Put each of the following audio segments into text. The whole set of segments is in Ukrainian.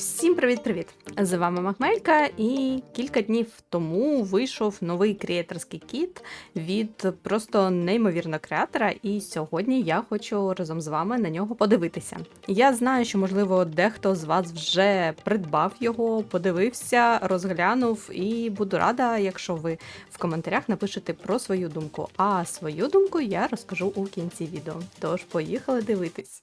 Всім привіт-привіт! З вами Махмелька, і кілька днів тому вийшов новий креаторський кіт від просто неймовірного креатора. І сьогодні я хочу разом з вами на нього подивитися. Я знаю, що можливо дехто з вас вже придбав його, подивився, розглянув, і буду рада, якщо ви в коментарях напишете про свою думку. А свою думку я розкажу у кінці відео. Тож поїхали дивитись.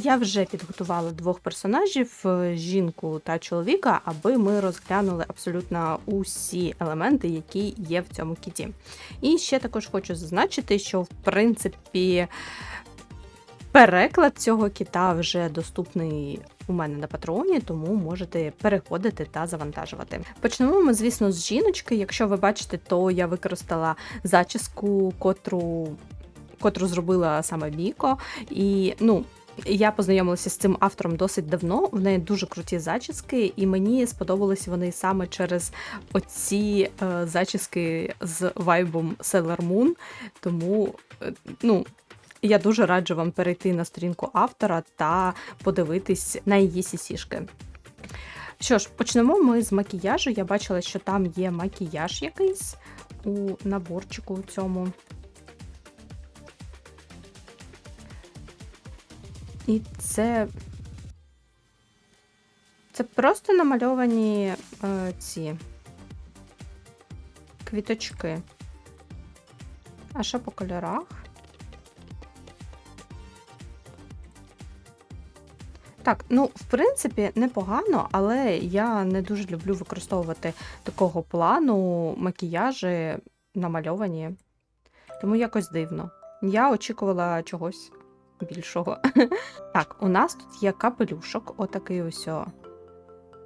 Я вже підготувала двох персонажів е, жінку та чоловіка, аби ми розглянули абсолютно усі елементи, які є в цьому кіті. І ще також хочу зазначити, що в принципі переклад цього кіта вже доступний. У мене на патреоні, тому можете переходити та завантажувати. Почнемо ми, звісно, з жіночки. Якщо ви бачите, то я використала зачіску, котру котру зробила саме Міко. І ну, я познайомилася з цим автором досить давно. В неї дуже круті зачіски, і мені сподобалися вони саме через оці е, зачіски з вайбом Sailor Moon. Тому, е, ну. Я дуже раджу вам перейти на сторінку автора та подивитись на її сісішки. Що ж, почнемо ми з макіяжу. Я бачила, що там є макіяж якийсь у наборчику цьому. І це. Це просто намальовані е, ці квіточки. А що по кольорах? Так, ну, в принципі, непогано, але я не дуже люблю використовувати такого плану макіяжі намальовані. Тому якось дивно. Я очікувала чогось більшого. Так, у нас тут є капелюшок, отакий ось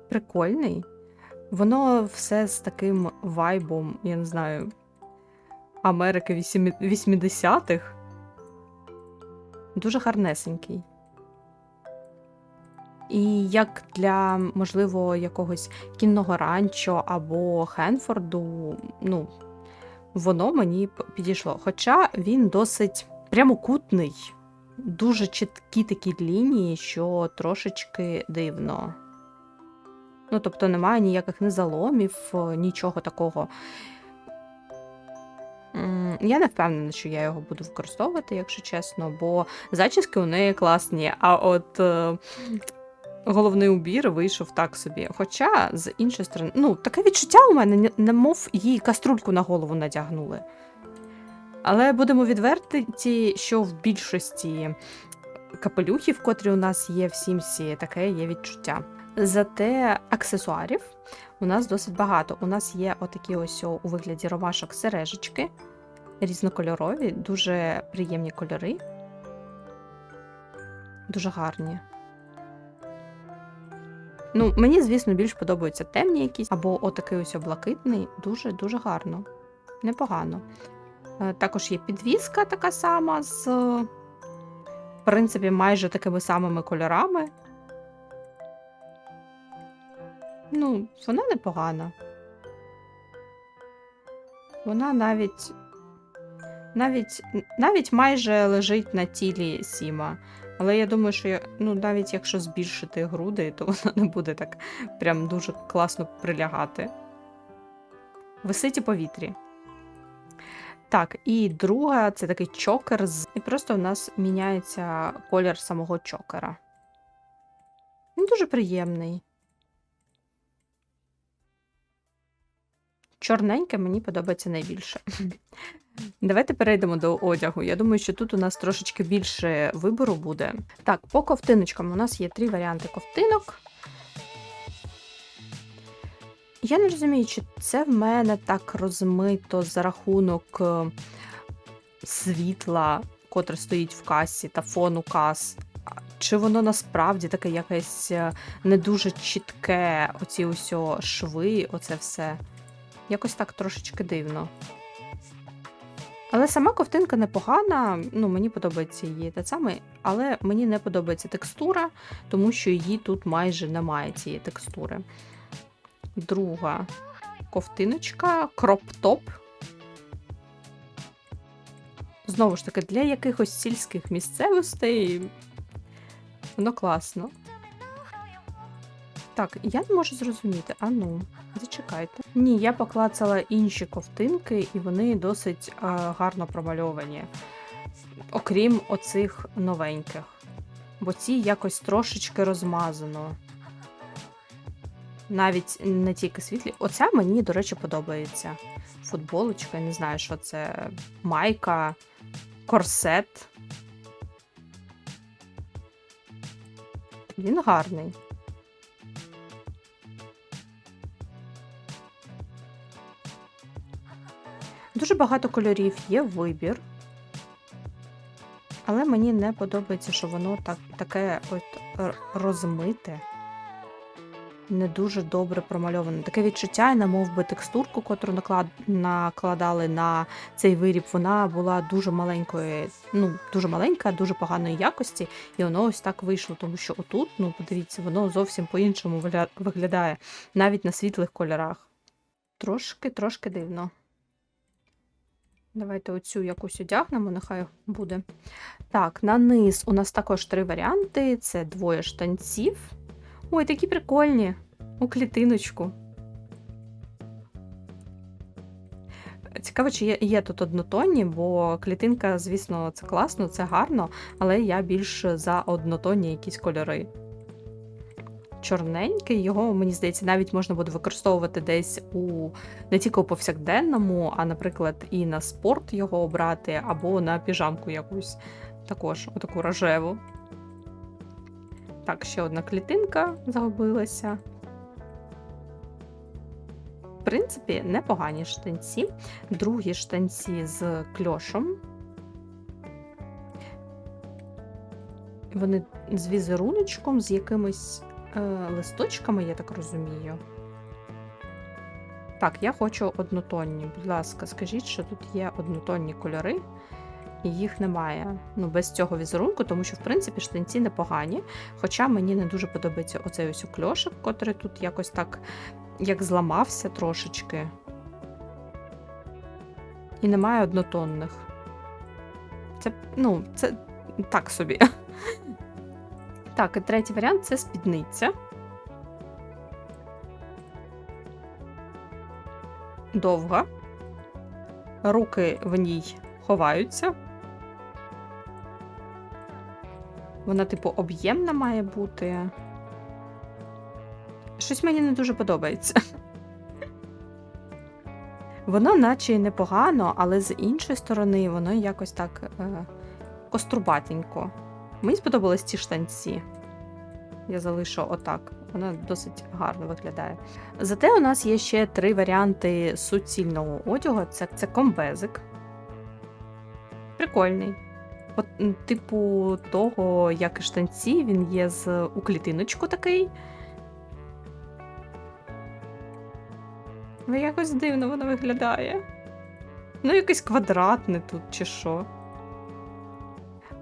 прикольний. Воно все з таким вайбом, я не знаю, Америки 80-х. Дуже гарнесенький. І як для, можливо, якогось кінного ранчо або Хенфорду, ну, воно мені підійшло. Хоча він досить прямокутний дуже чіткі такі лінії, що трошечки дивно. Ну, тобто немає ніяких незаломів, нічого такого. Я не впевнена, що я його буду використовувати, якщо чесно, бо зачіски у неї класні, а от е, головний убір вийшов так собі. Хоча, з іншої сторони, ну, таке відчуття у мене, немов їй каструльку на голову надягнули. Але будемо відверті, що в більшості капелюхів, котрі у нас є в Сімсі, таке є відчуття. Зате аксесуарів у нас досить багато. У нас є отакі ось у вигляді ромашок сережечки, різнокольорові, дуже приємні кольори, дуже гарні. Ну, Мені, звісно, більш подобаються темні якісь, або отакий ось блакитний, дуже-дуже гарно, непогано. Е, також є підвіска така сама з, в принципі, майже такими самими кольорами. Ну, вона непогана. Вона навіть навіть навіть майже лежить на тілі Сіма. Але я думаю, що ну, навіть якщо збільшити груди, то вона не буде так прям дуже класно прилягати. Висить у повітрі. Так, і друга це такий чокер, з... і просто в нас міняється колір самого чокера. Він дуже приємний. Чорненьке мені подобається найбільше. Давайте перейдемо до одягу. Я думаю, що тут у нас трошечки більше вибору буде. Так, по ковтиночкам у нас є три варіанти ковтинок. Я не розумію, чи це в мене так розмито за рахунок е, світла, котре стоїть в касі та фону кас. Чи воно насправді таке якесь е, не дуже чітке, оці ось шви, оце все. Якось так трошечки дивно. Але сама ковтинка непогана, ну мені подобається її те саме, але мені не подобається текстура, тому що її тут майже немає цієї текстури. Друга ковтиночка, кроп-топ. Знову ж таки, для якихось сільських місцевостей воно класно. Так, я не можу зрозуміти. А ну, зачекайте. Ні, я поклацала інші ковтинки, і вони досить е, гарно промальовані. Окрім оцих новеньких. Бо ці якось трошечки розмазано. Навіть не тільки світлі. Оця мені, до речі, подобається. Футболочка, я не знаю, що це. Майка, корсет. Він гарний. Дуже багато кольорів є вибір. Але мені не подобається, що воно так, таке от розмите, не дуже добре промальоване. Таке відчуття, на мов би текстурку, котру наклад... накладали на цей виріб, вона була дуже маленької, ну, дуже маленька, дуже поганої якості, і воно ось так вийшло. Тому що отут, ну, подивіться, воно зовсім по-іншому виглядає, навіть на світлих кольорах. Трошки, трошки дивно. Давайте оцю якусь одягнемо, нехай буде. Так, на низ у нас також три варіанти: це двоє штанців. Ой, такі прикольні. У клітиночку. Цікаво, чи є, є тут однотонні, бо клітинка, звісно, це класно, це гарно, але я більш за однотонні якісь кольори. Чорненький, його, мені здається, навіть можна буде використовувати десь у не тільки у повсякденному, а, наприклад, і на спорт його обрати, або на піжамку якусь також, отаку рожеву. Так, ще одна клітинка загубилася. В принципі, непогані штанці. Другі штанці з кльошом. Вони з візеруночком, з якимись е, листочками, я так розумію. Так, я хочу однотонні. Будь ласка, скажіть, що тут є однотонні кольори, і їх немає. Ну, без цього візерунку, тому що, в принципі, штанці непогані. Хоча мені не дуже подобається оцей ось кльошик, котрий тут якось так як зламався трошечки. І немає однотонних. Це, ну, це так собі. Так, і третій варіант це спідниця. Довга. Руки в ній ховаються. Вона, типу, об'ємна має бути. Щось мені не дуже подобається. Воно, наче непогано, але з іншої сторони, воно якось так е, кострубатенько. Мені сподобались ці штанці. Я залишу отак. Вона досить гарно виглядає. Зате у нас є ще три варіанти суцільного одягу: це, це комбезик. Прикольний. Типу того, як і штанці, він є з у клітиночку такий. Ну, якось дивно воно виглядає. Ну, якесь квадратне тут чи що.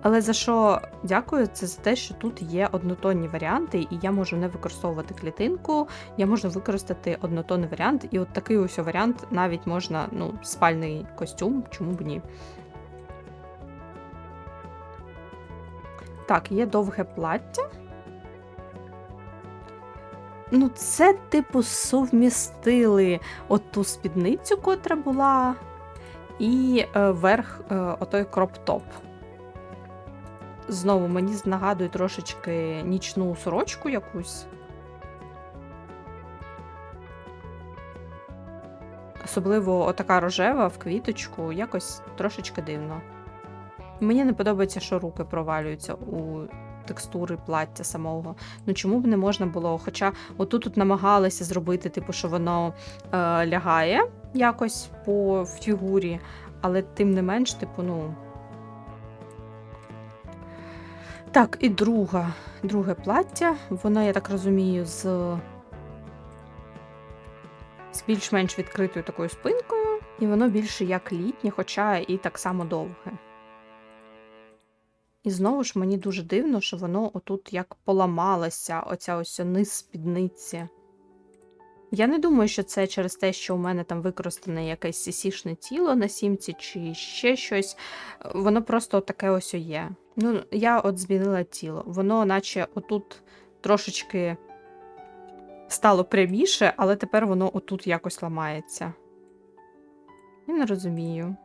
Але за що дякую, це за те, що тут є однотонні варіанти, і я можу не використовувати клітинку, я можу використати однотонний варіант, і от такий ось варіант навіть можна, ну, спальний костюм, чому б ні. Так, є довге плаття. Ну, це, типу, совмістили оту спідницю, котра була, і е, верх е, отой кроп-топ. Знову мені нагадує трошечки нічну сорочку якусь. Особливо отака рожева в квіточку, якось трошечки дивно. Мені не подобається, що руки провалюються у текстури плаття самого. Ну чому б не можна було? Хоча отут тут намагалися зробити, типу, що воно е, лягає якось по фігурі, але тим не менш, типу, ну. Так, і друга, друге плаття. Воно, я так розумію, з, з більш-менш відкритою такою спинкою, і воно більше як літнє, хоча і так само довге. І знову ж мені дуже дивно, що воно отут як поламалося, оця ось низ спідниці. Я не думаю, що це через те, що у мене там використане якесь сісішне тіло на сімці чи ще щось. Воно просто таке ось є. Ну, я от змінила тіло. Воно, наче отут трошечки стало пряміше, але тепер воно отут якось ламається. Я не розумію.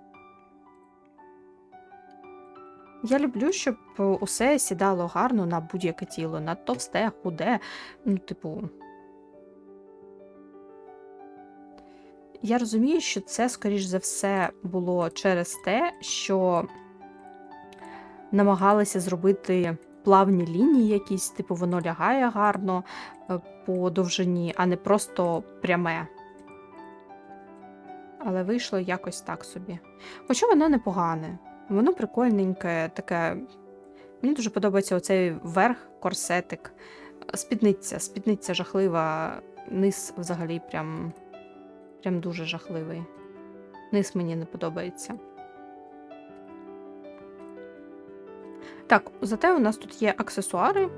Я люблю, щоб усе сідало гарно на будь-яке тіло, на товсте, худе. Ну, типу. Я розумію, що це, скоріш за все, було через те, що намагалися зробити плавні лінії якісь, типу, воно лягає гарно е, по довжині, а не просто пряме. Але вийшло якось так собі. Хоча воно непогане, воно прикольненьке, таке. Мені дуже подобається оцей верх, корсетик. Спідниця, спідниця жахлива, низ взагалі прям, прям дуже жахливий. Низ мені не подобається. Так, зате у нас тут є аксесуари.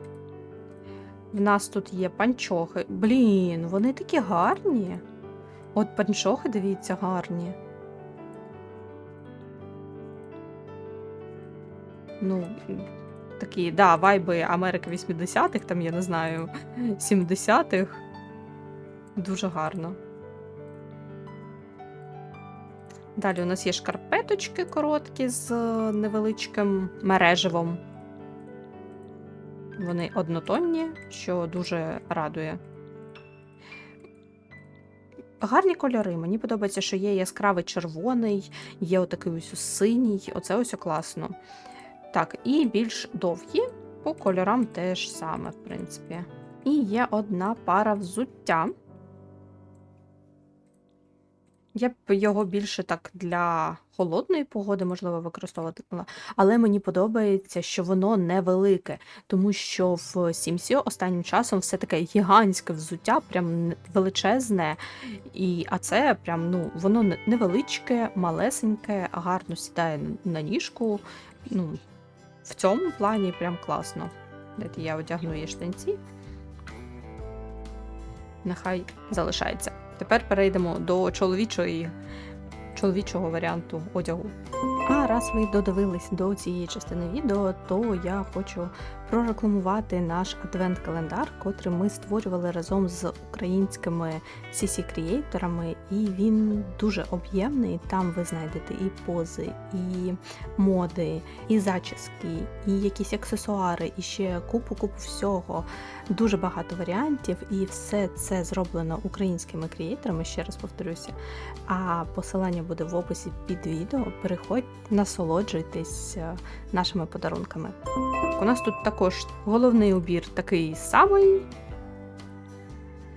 В нас тут є панчохи. Блін, вони такі гарні. От панчохи, дивіться, гарні. Ну, такі, да, вайби Америки 80-х, там, я не знаю, 70-х. Дуже гарно. Далі у нас є шкарпеточки короткі з е, невеличким мереживом. Вони однотонні, що дуже радує. Гарні кольори. Мені подобається, що є яскравий червоний, є отакий ось синій. Оце ось класно. Так, і більш довгі, по кольорам теж саме, в принципі. І є одна пара взуття. Я б його більше так для холодної погоди, можливо, використовувала. Але мені подобається, що воно невелике, тому що в Сімсі останнім часом все таке гігантське взуття, прям величезне. І, А це прям ну, воно невеличке, малесеньке, гарно сідає на ніжку. Ну, в цьому плані прям класно. Дайте я одягну її штанці. Нехай залишається. Тепер перейдемо до чоловічої, чоловічого варіанту одягу. Раз ви додивились до цієї частини відео, то я хочу прорекламувати наш адвент-календар, котрий ми створювали разом з українськими CC-креаторами, і він дуже об'ємний. Там ви знайдете і пози, і моди, і зачіски, і якісь аксесуари, і ще купу-купу всього. Дуже багато варіантів, і все це зроблено українськими креаторами, ще раз повторюся. А посилання буде в описі під відео. Переходь, насолоджуйтесь е, нашими подарунками. У нас тут також головний убір такий самий,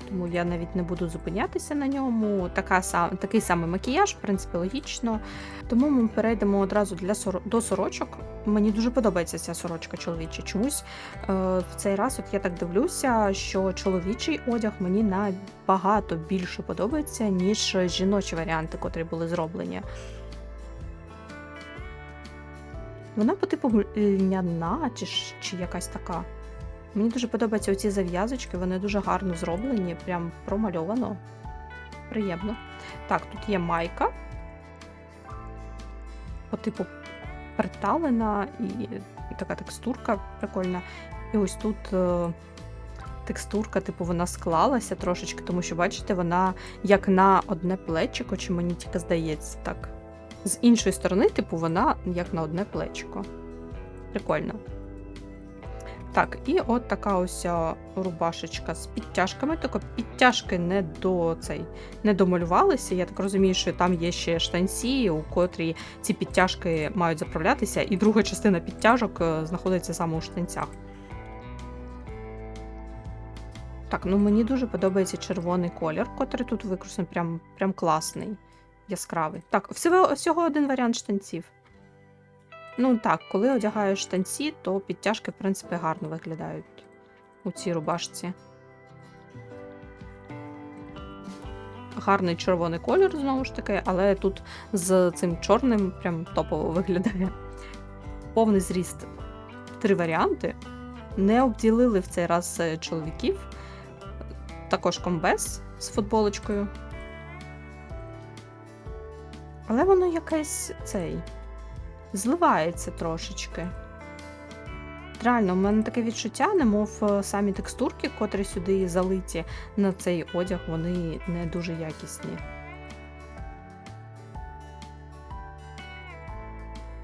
тому я навіть не буду зупинятися на ньому. Така, такий самий макіяж, в принципі, логічно. Тому ми перейдемо одразу для до сорочок. Мені дуже подобається ця сорочка чоловіча. Чомусь е, в цей раз от я так дивлюся, що чоловічий одяг мені набагато більше подобається, ніж жіночі варіанти, котрі були зроблені. Вона по типу льняна чи, чи якась така. Мені дуже подобаються оці зав'язочки, вони дуже гарно зроблені, прям промальовано. Приємно. Так, тут є майка. По типу приталена і така текстурка прикольна. І ось тут е, текстурка, типу, вона склалася трошечки, тому що, бачите, вона як на одне плечико, чи мені тільки здається так. З іншої сторони, типу, вона як на одне плечико. Прикольно. Так, і от така ось рубашечка з підтяжками. Тільки підтяжки не до цей не домалювалися. Я так розумію, що там є ще штанці, у котрі ці підтяжки мають заправлятися, і друга частина підтяжок е, знаходиться саме у штанцях. Так, ну мені дуже подобається червоний колір, котрий тут використаний, прям, прям класний, яскравий. Так, всього, всього один варіант штанців. Ну так, коли одягаєш штанці, то підтяжки, в принципі, гарно виглядають у цій рубашці. Гарний червоний колір, знову ж таки, але тут з цим чорним прям топово виглядає. Повний зріст. Три варіанти. Не обділили в цей раз е, чоловіків. Також комбез з футболочкою. Але воно якесь цей зливається трошечки. Реально, у мене таке відчуття, немов е, самі текстурки, котрі сюди залиті на цей одяг, вони не дуже якісні.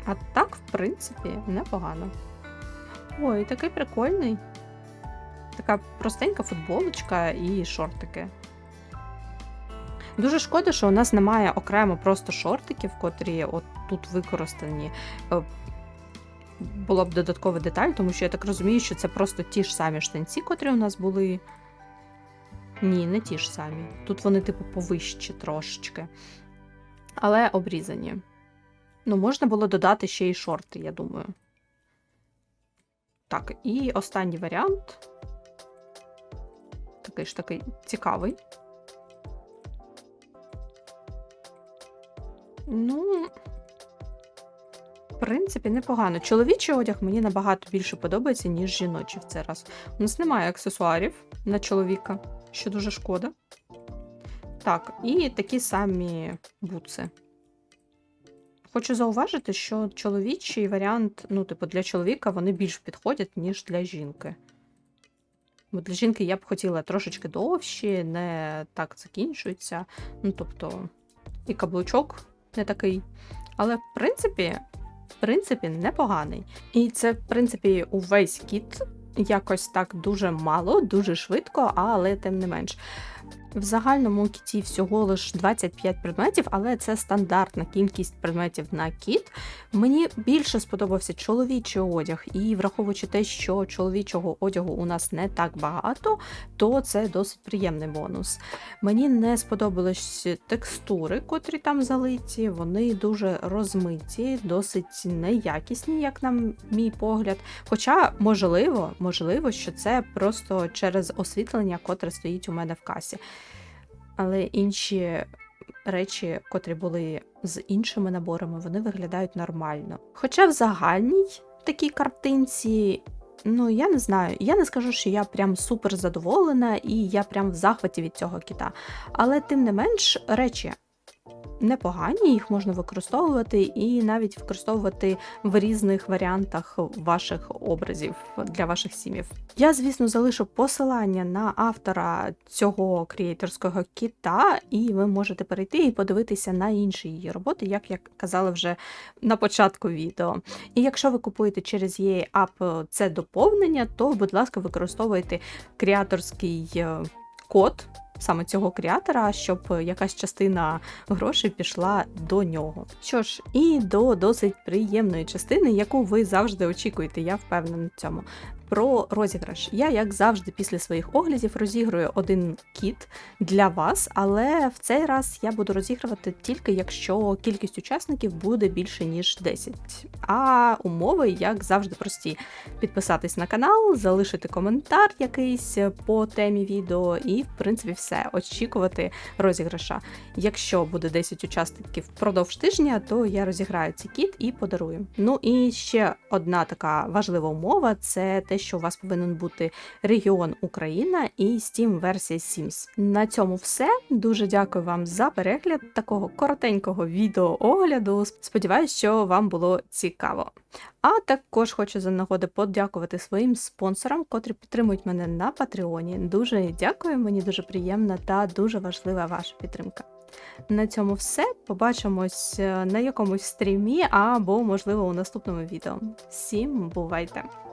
А так, в принципі, непогано. Ой, такий прикольний. Така простенька футболочка і шортики. Дуже шкода, що у нас немає окремо просто шортиків, котрі от тут використані. Е, Була б додаткова деталь, тому що я так розумію, що це просто ті ж самі штанці, котрі у нас були. Ні, не ті ж самі. Тут вони, типу, повищі трошечки. Але обрізані. Ну, можна було додати ще й шорти, я думаю. Так, і останній варіант. Такий ж такий цікавий. Ну, в принципі, непогано. Чоловічий одяг мені набагато більше подобається, ніж жіночий в цей раз. У нас немає аксесуарів на чоловіка, що дуже шкода. Так, і такі самі бутси. Хочу зауважити, що чоловічий варіант, ну, типу, для чоловіка вони більш підходять, ніж для жінки. Бо для жінки я б хотіла трошечки довші, не так закінчується. Ну, тобто, і каблучок не такий. Але в принципі, в принципі, непоганий. І це, в принципі, увесь кіт якось так дуже мало, дуже швидко, але тим не менш. В загальному кіті всього лише 25 предметів, але це стандартна кількість предметів на кіт. Мені більше сподобався чоловічий одяг, і враховуючи те, що чоловічого одягу у нас не так багато, то це досить приємний бонус. Мені не сподобались текстури, котрі там залиті, вони дуже розмиті, досить неякісні, як на мій погляд. Хоча, можливо, можливо, що це просто через освітлення, котре стоїть у мене в касі. Але інші речі, котрі були з іншими наборами, вони виглядають нормально. Хоча в загальній такій картинці. Ну, я не знаю, я не скажу, що я прям супер задоволена і я прям в захваті від цього кіта. Але тим не менш, речі непогані, їх можна використовувати і навіть використовувати в різних варіантах ваших образів для ваших сім'їв. Я, звісно, залишу посилання на автора цього креаторського кіта, і ви можете перейти і подивитися на інші її роботи, як я казала вже на початку відео. І якщо ви купуєте через EA App це доповнення, то, будь ласка, використовуйте креаторський е, код саме цього креатора, щоб якась частина грошей пішла до нього. Що ж, і до досить приємної частини, яку ви завжди очікуєте, я впевнена в цьому. Про розіграш. Я, як завжди, після своїх оглядів розіграю один кіт для вас, але в цей раз я буду розігрувати тільки якщо кількість учасників буде більше ніж 10. А умови, як завжди, прості: підписатись на канал, залишити коментар якийсь по темі відео, і, в принципі, все. Очікувати розіграша. Якщо буде 10 учасників впродовж тижня, то я розіграю цей кіт і подарую. Ну і ще одна така важлива умова це те, що у вас повинен бути регіон Україна і Steam версія Sims. На цьому все. Дуже дякую вам за перегляд такого коротенького відеоогляду. Сподіваюсь, що вам було цікаво. А також хочу за нагоди подякувати своїм спонсорам, котрі підтримують мене на Патреоні. Дуже дякую, мені дуже приємна та дуже важлива ваша підтримка. На цьому все. Побачимось е, на якомусь стрімі або, можливо, у наступному відео. Всім бувайте!